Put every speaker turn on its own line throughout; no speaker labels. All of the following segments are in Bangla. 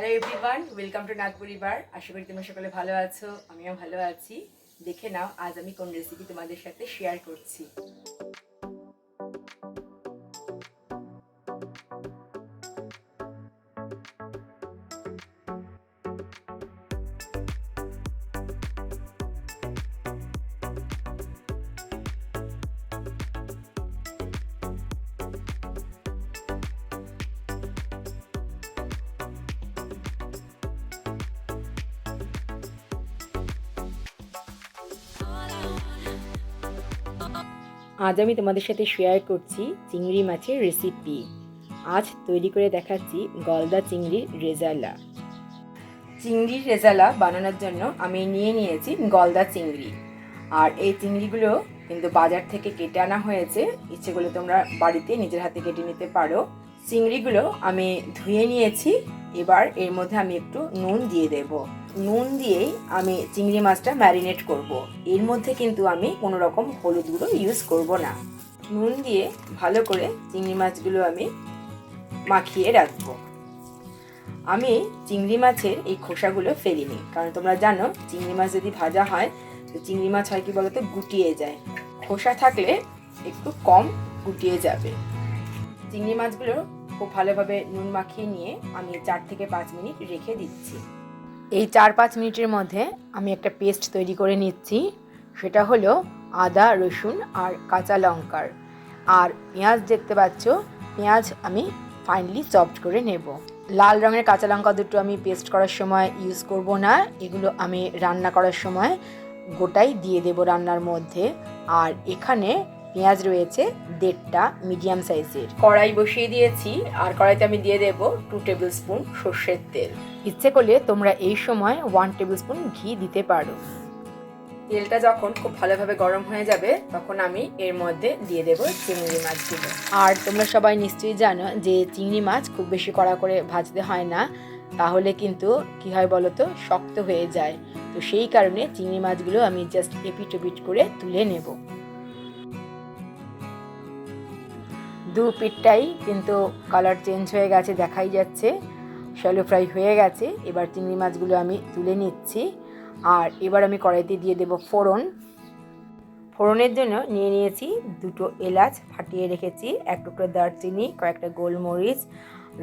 Hello everyone welcome to Nag পরিবার আশা করি তোমরা সকলে ভালো আছো, আমিও ভালো আছি। দেখে নাও, আজ আমি কোন রেসিপি তোমাদের সাথে শেয়ার করছি। আজ আমি তোমাদের সাথে শেয়ার করছি চিংড়ি মাছের রেসিপি আজ তৈরি করে দেখাচ্ছি গলদা চিংড়ির রেজালা। চিংড়ির রেজালা বানানোর জন্য আমি নিয়ে নিয়েছি গলদা চিংড়ি। আর এই চিংড়িগুলো কিন্তু বাজার থেকে কেটে আনা হয়েছে। ইচ্ছে করলে তোমরা বাড়িতে নিজের হাতে কেটে নিতে পারো। চিংড়িগুলো আমি ধুয়ে নিয়েছি। এবার এর মধ্যে আমি একটু নুন দিয়ে দেব। নুন দিয়েই আমি চিংড়ি মাছটা ম্যারিনেট করব। এর মধ্যে কিন্তু আমি কোনো রকম হলুদ গুঁড়ো ইউজ করব না। নুন দিয়ে ভালো করে চিংড়ি মাছগুলো আমি মাখিয়ে রাখব। আমি চিংড়ি মাছের এই খোসাগুলো ফেলিনি, কারণ তোমরা জানো চিংড়ি মাছ যদি ভাজা হয়, তো চিংড়ি মাছ হয় কি বলতো? গুটিয়ে যায়। খোসা থাকলে একটু কম গুটিয়ে যাবে। চিংড়ি মাছগুলো খুব ভালোভাবে নুন মাখিয়ে নিয়ে আমি চার থেকে পাঁচ মিনিট রেখে দিচ্ছি। এই চার পাঁচ মিনিটের মধ্যে আমি একটা পেস্ট তৈরি করে নিচ্ছি। সেটা হলো আদা, রসুন আর কাঁচা লঙ্কার। আর পেঁয়াজ দেখতে পাচ্ছ, পেঁয়াজ আমি ফাইনালি চপড করে নেব। লাল রঙের কাঁচা লঙ্কা দুটো আমি পেস্ট করার সময় ইউজ করব না। এগুলো আমি রান্না করার সময় গোটাই দিয়ে দেব রান্নার মধ্যে। আর এখানে পেঁয়াজ রয়েছে দেড়টা মিডিয়াম সাইজের। কড়াই বসিয়ে দিয়েছি আর কড়াইতে আমি দিয়ে দেব টু টেবিল স্পুন সর্ষের তেল। ইচ্ছে করলে তোমরা এই সময় ওয়ান টেবিল স্পুন ঘি দিতে পারো। তেলটা যখন খুব ভালোভাবে গরম হয়ে যাবে তখন আমি এর মধ্যে দিয়ে দেবো চিংড়ি মাছগুলো। আর তোমরা সবাই নিশ্চয়ই জানো যে চিংড়ি মাছ খুব বেশি কড়া করে ভাজতে হয় না তাহলে কিন্তু কী হয় বলো তো শক্ত হয়ে যায়। তো সেই কারণে চিংড়ি মাছগুলো আমি জাস্ট এপিট ওপিট করে তুলে নেব। দু পিঠটাই কিন্তু কালার চেঞ্জ হয়ে গেছে, দেখাই যাচ্ছে। শ্যালো ফ্রাই হয়ে গেছে, এবার চিংড়ি মাছগুলো আমি তুলে নিচ্ছি। আর এবার আমি কড়াইতে দিয়ে দেব ফোড়ন। ফোড়নের জন্য নিয়ে নিয়েছি দুটো এলাচ ফাটিয়ে রেখেছি, এক টুকরো দারচিনি, কয়েকটা গোলমরিচ,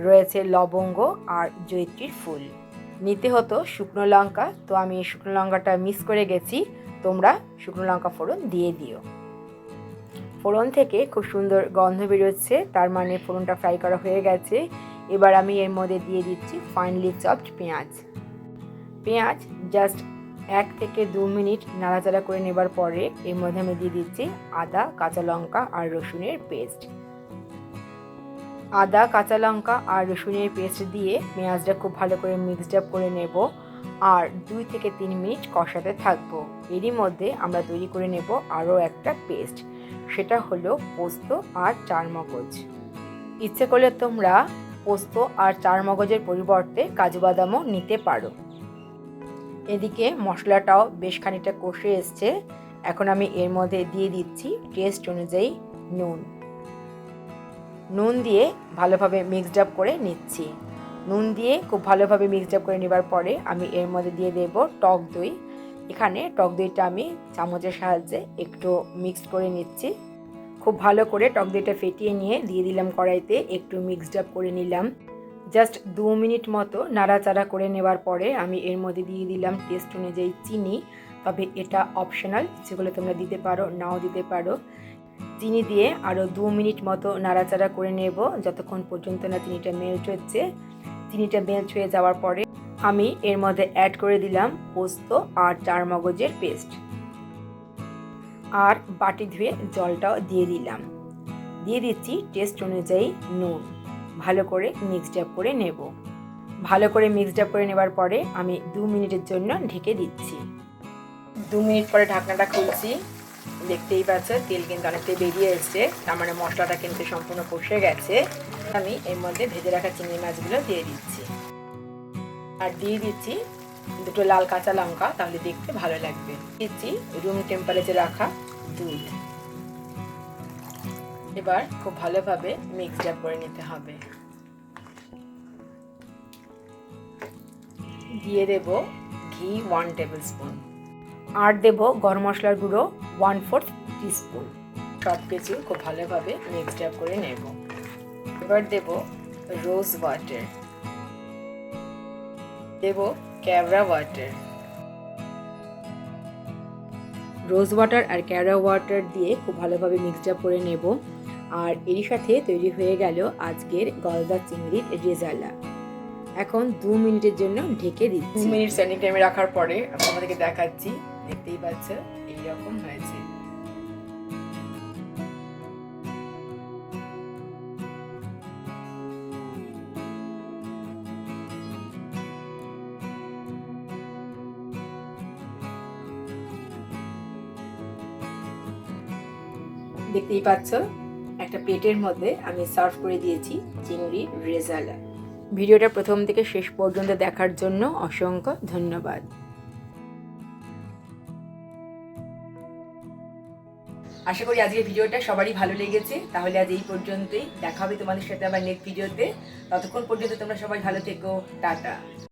রয়েছে লবঙ্গ আর জৈত্রীর ফুল। নিতে হতো শুকনো লঙ্কা, তো আমি শুকনো লঙ্কাটা মিস করে গেছি, তোমরা শুকনো লঙ্কা ফোড়ন দিয়ে দিও। ফোড়ন থেকে খুব সুন্দর গন্ধ বেরোচ্ছে, তার মানে ফোড়নটা ফ্রাই করা হয়ে গেছে। এবার আমি এর মধ্যে দিয়ে দিচ্ছি ফাইনলি চপড পেঁয়াজ। পেঁয়াজ জাস্ট এক থেকে দু মিনিট নাড়াচাড়া করে নেবার পরে এর মধ্যে আমি দিয়ে দিচ্ছি আদা, কাঁচা লঙ্কা আর রসুনের পেস্ট আদা, কাঁচা লঙ্কা আর রসুনের পেস্ট দিয়ে পেঁয়াজটা খুব ভালো করে মিক্সড আপ করে নেব। আর দুই থেকে তিন মিনিট কষাতে থাকব। এরই মধ্যে আমরা তৈরি করে নেব আরও একটা পেস্ট। সেটা হলো পোস্ত আর চার মগজ ইচ্ছে করলে তোমরা পোস্ত আর চার মগজের পরিবর্তে কাজু বাদামও নিতে পারো। এদিকে মশলাটাও বেশ খানিকটা কষে এসছে। এখন আমি এর মধ্যে দিয়ে দিচ্ছি টেস্ট অনুযায়ী নুন। নুন দিয়ে ভালোভাবে মিক্সড আপ করে নিচ্ছি। নুন দিয়ে খুব ভালোভাবে মিক্সড আপ করে নেবার পরে আমি এর মধ্যে দিয়ে দেব টক দই। এখানে টক দইটা আমি চামচের সাহায্যে একটু মিক্সড করে নিচ্ছি। খুব ভালো করে টক দইটা ফেটিয়ে নিয়ে দিয়ে দিলাম কড়াইতে, একটু মিক্সড আপ করে নিলাম। জাস্ট দু মিনিট মতো নাড়াচাড়া করে নেবার পরে আমি এর মধ্যে দিয়ে দিলাম টেস্ট অনুযায়ী চিনি। তবে এটা অপশনাল যেগুলো তোমরা দিতে পারো, নাও দিতে পারো। চিনি দিয়ে আরও দু মিনিট মতো নাড়াচাড়া করে নেব, যতক্ষণ পর্যন্ত না চিনিটা মেল্ট হচ্ছে। চিনিটা মেল্ট হয়ে যাওয়ার পরে আমি এর মধ্যে অ্যাড করে দিলাম পোস্ত আর চার মগজের পেস্ট আর বাটি ধুয়ে জলটাও দিয়ে দিলাম। দিয়ে দিচ্ছি টেস্ট অনুযায়ী নুন। ভালো করে মিক্সড আপ করে নেব। ভালো করে মিক্সড আপ করে নেবার পরে আমি দু মিনিটের জন্য ঢেকে দিচ্ছি। দু মিনিট পরে ঢাকনাটা খুলছি। দেখতেই পাচ্ছ তেল কিন্তু অনেকটাই বেরিয়ে এসছে। তার মানে মশলাটা কিন্তু সম্পূর্ণ কষে গেছে। আমি এর মধ্যে ভেজে রাখা চিংড়ি মাছগুলো দিয়ে দিচ্ছি। আর দিয়ে দিচ্ছি দুটো লাল কাঁচা লঙ্কা, তাহলে দেখতে ভালো লাগবে। দিচ্ছি রুম টেম্পারেচার রাখা দুধ। এবার খুব ভালোভাবে মিক্সড করে নিতে হবে। দিয়ে দেব ঘি ওয়ান টেবিল স্পুন আর দেব গরম মশলার গুঁড়ো ওয়ান ফোর্থ টিস্পুন সব কিছু খুব ভালোভাবে মিক্সড করে নেব। এবার দেব রোজ ওয়াটার দেব ক্যাবরা ওয়াটার রোজ ওয়াটার আর ক্যারা ওয়াটার দিয়ে খুব ভালোভাবে মিক্সড আপ করে নেব। আর এরই সাথে তৈরি হয়ে গেল আজকের গলদা চিংড়ির রেজালা। এখন দু মিনিটের জন্য ঢেকে দিচ্ছি। দু মিনিট স্ট্যান্ডিং টাইমে রাখার পরে আপনাদেরকে দেখাচ্ছি। দেখতেই পাচ্ছ, এইরকম হয়েছে। দেখতেই পাচ্ছ, একটা প্লেটের মধ্যে আমি সার্ভ করে দিয়েছি চিংড়ি রেজালা। ভিডিওটা প্রথম থেকে শেষ পর্যন্ত দেখার জন্য অসংখ্য ধন্যবাদ। আশা করি আজকের ভিডিওটা সবারই ভালো লেগেছে। তাহলে আজ এই পর্যন্তই। দেখা হবে তোমাদের সাথে আবার নেক্সট ভিডিওতে। ততক্ষণ পর্যন্ত তোমরা সবাই ভালো থেকো। টাটা।